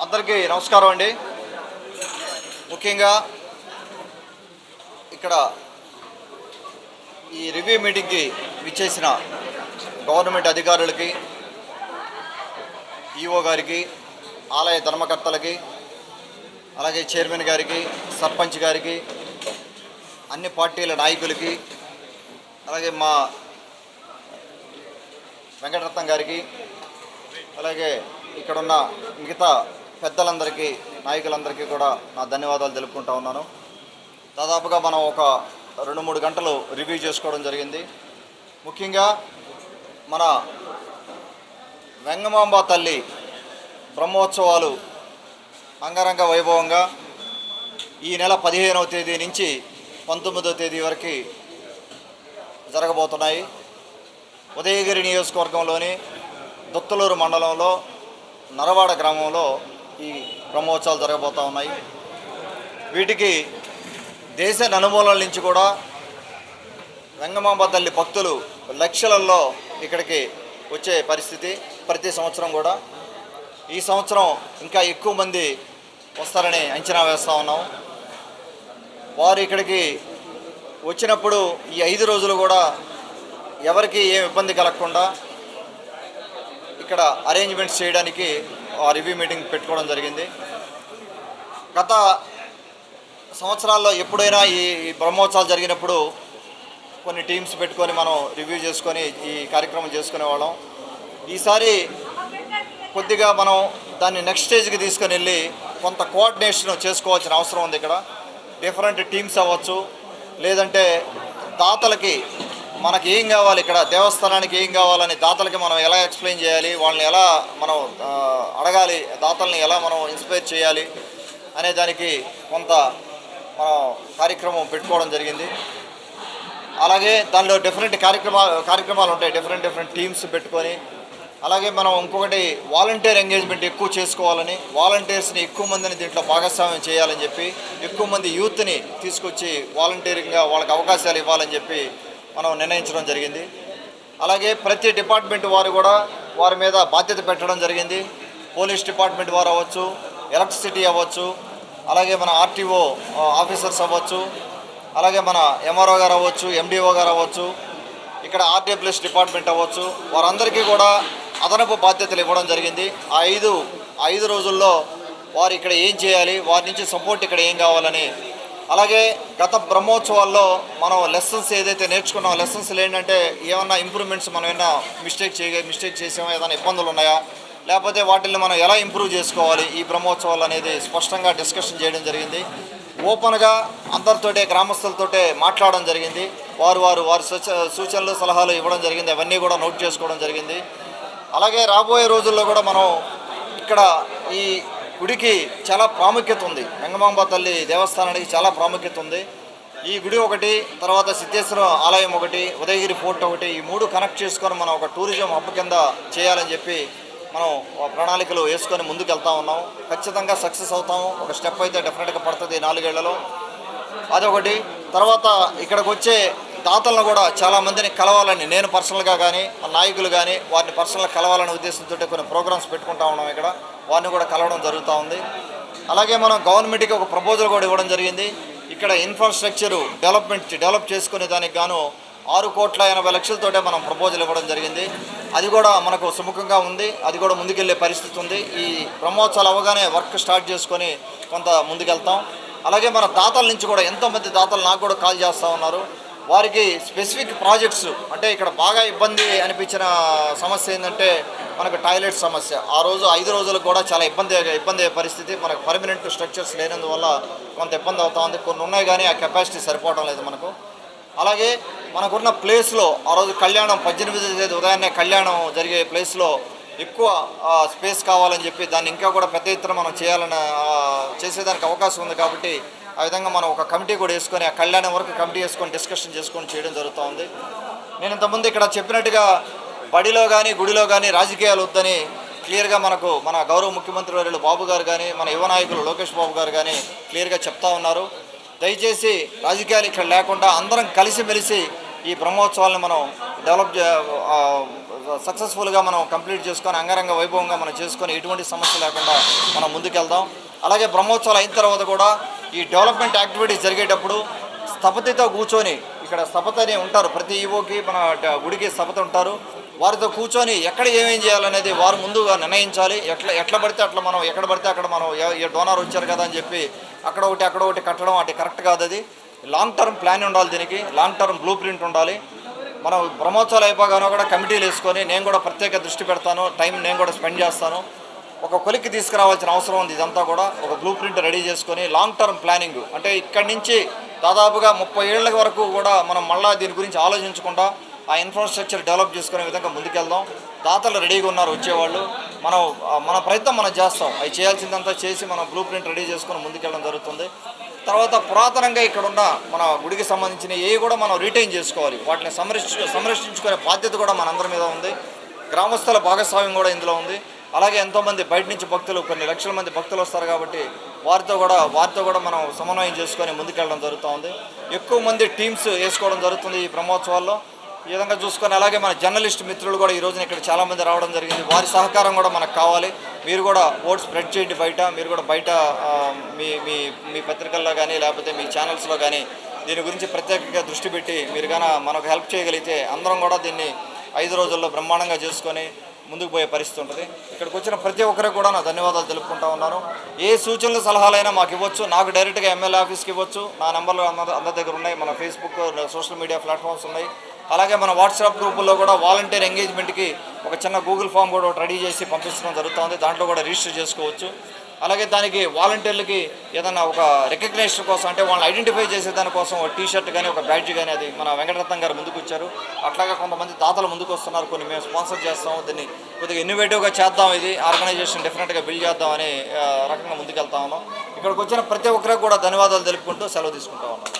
అందరికీ నమస్కారం అండి. ముఖ్యంగా ఇక్కడ ఈ రివ్యూ మీటింగ్కి విచ్చేసిన గవర్నమెంట్ అధికారులకి ఈఓ గారికి ఆలయ ధర్మకర్తలకి అలాగే చైర్మన్ గారికి సర్పంచ్ గారికి అన్ని పార్టీల నాయకులకి అలాగే మా వెంకటరత్నం గారికి అలాగే ఇక్కడున్న మిగతా పెద్దలందరికీ నాయకులందరికీ కూడా నా ధన్యవాదాలు తెలుపుకుంటా ఉన్నాను. దాదాపుగా మనం ఒక రెండు మూడు గంటలు రివ్యూ చేసుకోవడం జరిగింది. ముఖ్యంగా మన వెంగమాంబ తల్లి బ్రహ్మోత్సవాలు అంగరంగ వైభవంగా ఈ నెల పదిహేనవ తేదీ నుంచి పంతొమ్మిదవ తేదీ వరకు జరగబోతున్నాయి. ఉదయగిరి నియోజకవర్గంలోని దుత్తలూరు మండలంలో నరవాడ గ్రామంలో ఈ బ్రహ్మోత్సవాలు జరగబోతూ ఉన్నాయి. వీటికి దేశ నలుమూలల నుంచి కూడా వెంగమాంబ తల్లి భక్తులు లక్షలలో ఇక్కడికి వచ్చే పరిస్థితి ప్రతి సంవత్సరం కూడా. ఈ సంవత్సరం ఇంకా ఎక్కువ మంది వస్తారని అంచనా వేస్తూ ఉన్నాం. వారు ఇక్కడికి వచ్చినప్పుడు ఈ ఐదు రోజులు కూడా ఎవరికి ఏం ఇబ్బంది కలగకుండా ఇక్కడ అరేంజ్మెంట్స్ చేయడానికి ఆ రివ్యూ మీటింగ్ పెట్టుకోవడం జరిగింది. గత సంవత్సరాల్లో ఎప్పుడైనా ఈ ఈ బ్రహ్మోత్సవాలు జరిగినప్పుడు కొన్ని టీమ్స్ పెట్టుకొని మనం రివ్యూ చేసుకొని ఈ కార్యక్రమం చేసుకునేవాళ్ళం ఈసారి కొద్దిగా మనం దాన్ని నెక్స్ట్ స్టేజ్కి తీసుకొని వెళ్ళి కొంత కోఆర్డినేషన్ చేసుకోవాల్సిన అవసరం ఉంది ఇక్కడ. డిఫరెంట్ టీమ్స్ అవ్వచ్చు లేదంటే దాతలకి మనకి ఏం కావాలి? ఇక్కడ దేవస్థానానికి ఏం కావాలని దాతలకి మనం ఎలా ఎక్స్ప్లెయిన్ చేయాలి? వాళ్ళని ఎలా మనం అడగాలి? దాతల్ని ఎలా మనం ఇన్స్పైర్ చేయాలి? అనే దానికి కొంత మనం కార్యక్రమం పెట్టుకోవడం జరిగింది. అలాగే దానిలో డిఫరెంట్ కార్యక్రమాలు కార్యక్రమాలు ఉంటాయి. డిఫరెంట్ డిఫరెంట్ టీమ్స్ పెట్టుకొని. అలాగే మనం ఇంకొకటి వాలంటీర్ ఎంగేజ్మెంట్ ఎక్కువ చేసుకోవాలని వాలంటీర్స్ని ఎక్కువ మందిని దీంట్లో భాగస్వామ్యం చేయాలని చెప్పి ఎక్కువ మంది యూత్ని తీసుకొచ్చి వాలంటీరింగ్గా వాళ్ళకి అవకాశాలు ఇవ్వాలని చెప్పి మనం నిర్ణయించడం జరిగింది. అలాగే ప్రతి డిపార్ట్మెంట్ వారు కూడా వారి మీద బాధ్యత పెట్టడం జరిగింది. పోలీస్ డిపార్ట్మెంట్ వారు అవ్వచ్చు ఎలక్ట్రిసిటీ అవ్వచ్చు అలాగే మన ఆర్టీఓ ఆఫీసర్స్ అవ్వచ్చు అలాగే మన ఎంఆర్ఓ గారు అవ్వచ్చు ఎండిఓ గారు అవ్వచ్చు ఇక్కడ ఆర్డబ్ల్యూఎస్ డిపార్ట్మెంట్ అవ్వచ్చు వారందరికీ కూడా అదనపు బాధ్యతలు ఇవ్వడం జరిగింది. ఆ ఐదు ఐదు రోజుల్లో వారు ఇక్కడ ఏం చేయాలి వారి నుంచి సపోర్ట్ ఇక్కడ ఏం కావాలని అలాగే గత బ్రహ్మోత్సవాల్లో మనం లెసన్స్ ఏదైతే నేర్చుకున్నాం లెసన్స్ ఏంటంటే ఏమన్నా ఇంప్రూవ్మెంట్స్ మనం ఏమైనా మిస్టేక్ చేయ మిస్టేక్ చేసామో ఏదైనా ఇబ్బందులు ఉన్నాయా? లేకపోతే వాటిని మనం ఎలా ఇంప్రూవ్ చేసుకోవాలి? ఈ బ్రహ్మోత్సవాలు అనేది స్పష్టంగా డిస్కషన్ చేయడం జరిగింది. ఓపెన్గా అందరితోటే గ్రామస్తులతోటే మాట్లాడడం జరిగింది. వారు వారు వారి సూచ సూచనలు సలహాలు ఇవ్వడం జరిగింది. అవన్నీ కూడా నోట్ చేసుకోవడం జరిగింది. అలాగే రాబోయే రోజుల్లో కూడా మనం ఇక్కడ ఈ గుడికి చాలా ప్రాముఖ్యత ఉంది. వెంగమాంబ తల్లి దేవస్థానానికి చాలా ప్రాముఖ్యత ఉంది. ఈ గుడి ఒకటి తర్వాత సిద్ధేశ్వర ఆలయం ఒకటి ఉదయగిరి ఫోర్ట్ ఒకటి ఈ మూడు కనెక్ట్ చేసుకొని మనం ఒక టూరిజం హబ్ కింద చేయాలని చెప్పి మనం ప్రణాళికలు వేసుకొని ముందుకు వెళ్తా ఉన్నాం. ఖచ్చితంగా సక్సెస్ అవుతాము. ఒక స్టెప్ అయితే డెఫినెట్గా పడుతుంది నాలుగేళ్ళలో. అదొకటి. తర్వాత ఇక్కడికి వచ్చే దాతలను కూడా చాలా మందిని కలవాలని నేను పర్సనల్గా కానీ మా నాయకులు కానీ వారిని పర్సనల్గా కలవాలనే ఉద్దేశంతో కొన్ని ప్రోగ్రామ్స్ పెట్టుకుంటా ఉన్నాం ఇక్కడ. వారిని కూడా కలవడం జరుగుతూ ఉంది. అలాగే మనం గవర్నమెంట్కి ఒక ప్రపోజల్ కూడా ఇవ్వడం జరిగింది. ఇక్కడ ఇన్ఫ్రాస్ట్రక్చర్ డెవలప్మెంట్ డెవలప్ చేసుకునే దానికి గాను ఆరు కోట్ల ఎనభై లక్షలతోటే మనం ప్రపోజల్ ఇవ్వడం జరిగింది. అది కూడా మనకు సుముఖంగా ఉంది. అది కూడా ముందుకెళ్ళే పరిస్థితి ఉంది. ఈ బ్రహ్మోత్సవాలు అవగానే వర్క్ స్టార్ట్ చేసుకొని కొంత ముందుకెళ్తాం. అలాగే మన దాతల నుంచి కూడా ఎంతోమంది దాతలు నాకు కూడా కాల్ చేస్తూ ఉన్నారు. వారికి స్పెసిఫిక్ ప్రాజెక్ట్స్ అంటే ఇక్కడ బాగా ఇబ్బంది అనిపించిన సమస్య ఏంటంటే మనకు టాయిలెట్ సమస్య. ఆ రోజు ఐదు రోజులకు కూడా చాలా ఇబ్బంది ఇబ్బంది అయ్యే పరిస్థితి. మనకు పర్మనెంట్ స్ట్రక్చర్స్ లేనందువల్ల కొంత ఇబ్బంది అవుతా ఉంది. కొన్ని ఉన్నాయి కానీ ఆ కెపాసిటీ సరిపోవడం లేదు మనకు. అలాగే మనకున్న ప్లేస్లో ఆ రోజు కళ్యాణం పద్దెనిమిది తేదీ ఉదయాన్నే కళ్యాణం జరిగే ప్లేస్లో ఎక్కువ స్పేస్ కావాలని చెప్పి దాన్ని ఇంకా కూడా పెద్ద ఎత్తున మనం చేయాలని చేసేదానికి అవకాశం ఉంది కాబట్టి ఆ విధంగా మనం ఒక కమిటీ కూడా వేసుకొని ఆ కళ్యాణం వరకు కమిటీ వేసుకొని డిస్కషన్ చేసుకొని చేయడం జరుగుతూ ఉంది నేను ఇంతకుముందు ఇక్కడ చెప్పినట్టుగా బడిలో కానీ గుడిలో కానీ రాజకీయాలు వద్దని క్లియర్గా మనకు మన గౌరవ ముఖ్యమంత్రి వర్యులు బాబు గారు కానీ మన యువ నాయకులు లోకేష్ బాబు గారు కానీ క్లియర్గా చెప్తా ఉన్నారు. దయచేసి రాజకీయాలు ఇక్కడ లేకుండా అందరం కలిసిమెలిసి ఈ బ్రహ్మోత్సవాలను మనం డెవలప్ సక్సెస్ఫుల్గా మనం కంప్లీట్ చేసుకొని అంగరంగ వైభవంగా మనం చేసుకొని ఎటువంటి సమస్య లేకుండా మనం ముందుకెళ్దాం. అలాగే బ్రహ్మోత్సవాలు అయిన తర్వాత కూడా ఈ డెవలప్మెంట్ యాక్టివిటీస్ జరిగేటప్పుడు స్థపతితో కూర్చొని ఇక్కడ స్థపత అని ఉంటారు. ప్రతి ఈవోకి మన గుడికి స్థపత ఉంటారు. వారితో కూర్చొని ఎక్కడ ఏమేం చేయాలనేది వారు ముందుగా నిర్ణయించాలి. ఎట్లా ఎట్లా పడితే అట్లా మనం ఎక్కడ పడితే అక్కడ మనం ఎ- ఏ డోనార్ వచ్చారు కదా అని చెప్పి అక్కడ ఒకటి అక్కడ ఒకటి కట్టడం అంటే కరెక్ట్ కాదు అది. లాంగ్ టర్మ్ ప్లాన్ ఉండాలి దీనికి. లాంగ్ టర్మ్ బ్లూ ప్రింట్ ఉండాలి. మనం బ్రహ్మోత్సవాలు అయిపోగానో కూడా కమిటీలు వేసుకొని నేను కూడా ప్రత్యేక దృష్టి పెడతాను. టైం నేను కూడా స్పెండ్ చేస్తాను. ఒక కొలిక్కి తీసుకురావాల్సిన అవసరం ఉంది. ఇదంతా కూడా ఒక బ్లూ ప్రింట్ రెడీ చేసుకొని లాంగ్ టర్మ్ ప్లానింగ్ అంటే ఇక్కడి నుంచి దాదాపుగా ముప్పై ఏళ్ళ వరకు కూడా మనం మళ్ళీ దీని గురించి ఆలోచించకుండా ఆ ఇన్ఫ్రాస్ట్రక్చర్ డెవలప్ చేసుకునే విధంగా ముందుకెళ్దాం. దాతలు రెడీగా ఉన్నారు వచ్చేవాళ్ళు. మనం మన ప్రయత్నం మనం చేస్తాం. అవి చేయాల్సిందంతా చేసి మనం బ్లూ ప్రింట్ రెడీ చేసుకొని ముందుకెళ్ళడం జరుగుతుంది. తర్వాత పురాతనంగా ఇక్కడ ఉన్న మన గుడికి సంబంధించిన ఏవి కూడా మనం రీటైన్ చేసుకోవాలి. వాటిని సంరక్షించు సంరక్షించుకునే బాధ్యత కూడా మనందరి మీద ఉంది. గ్రామస్తుల భాగస్వామ్యం కూడా ఇందులో ఉంది. అలాగే ఎంతోమంది బయట నుంచి భక్తులు కొన్ని లక్షల మంది భక్తులు వస్తారు కాబట్టి వారితో కూడా వారితో కూడా మనం సమన్వయం చేసుకొని ముందుకెళ్ళడం జరుగుతూ ఉంది. ఎక్కువ మంది టీమ్స్ వేసుకోవడం జరుగుతుంది ఈ బ్రహ్మోత్సవాల్లో. ఈ విధంగా చూసుకొని అలాగే మన జర్నలిస్ట్ మిత్రులు కూడా ఈ రోజున ఇక్కడ చాలామంది రావడం జరిగింది. వారి సహకారం కూడా మనకు కావాలి. మీరు కూడా ఓట్ స్ప్రెడ్ చేయండి బయట. మీరు కూడా బయట మీ మీ మీ పత్రికల్లో కానీ లేకపోతే మీ ఛానల్స్లో కానీ దీని గురించి ప్రత్యేకంగా దృష్టి పెట్టి మీరు కానీ మనకు హెల్ప్ చేయగలిగితే అందరం కూడా దీన్ని ఐదు రోజుల్లో బ్రహ్మాండంగా చేసుకొని ముందుకు పోయే పరిస్థితి ఉంటుంది. ఇక్కడికి వచ్చిన ప్రతి ఒక్కరికి కూడా నా ధన్యవాదాలు తెలుపుకుంటా ఉన్నాను. ఏ సూచనలు సలహాలైనా మాకు ఇవ్వచ్చు. నాకు డైరెక్ట్గా ఎమ్మెల్యే ఆఫీస్కి ఇవ్వచ్చు. నా నెంబర్లు అందరి అందరి దగ్గర ఉన్నాయి. మన ఫేస్బుక్ సోషల్ మీడియా ప్లాట్ఫామ్స్ ఉన్నాయి. అలాగే మన వాట్సాప్ గ్రూపుల్లో కూడా వాలంటీర్ ఎంగేజ్మెంట్కి ఒక చిన్న గూగుల్ ఫామ్ కూడా ఒకటి రెడీ చేసి పంపించడం జరుగుతుంది. దాంట్లో కూడా రిజిస్టర్ చేసుకోవచ్చు. అలాగే దానికి వాలంటీర్లకి ఏదైనా ఒక రికగ్నేషన్ కోసం అంటే వాళ్ళని ఐడెంటిఫై చేసే దానికోసం ఒక టీ షర్ట్ కానీ ఒక బ్యాడ్జ్ కానీ అది మన వెంకటరత్నం గారు ముందుకు వచ్చారు అట్లాగే కొంతమంది దాతలు ముందుకు వస్తున్నారు కొన్ని మేము స్పాన్సర్ చేస్తాము దీన్ని కొద్దిగా ఇన్నోవేటివ్గా చేద్దాం ఇది ఆర్గనైజేషన్ డిఫరెంట్గా బిల్డ్ చేద్దాం అనే రకంగా ముందుకెళ్తా ఉన్నాం. ఇక్కడికి వచ్చిన ప్రతి ఒక్కరికి కూడా ధన్యవాదాలు తెలుపుకుంటూ సెలవు తీసుకుంటా ఉన్నాం.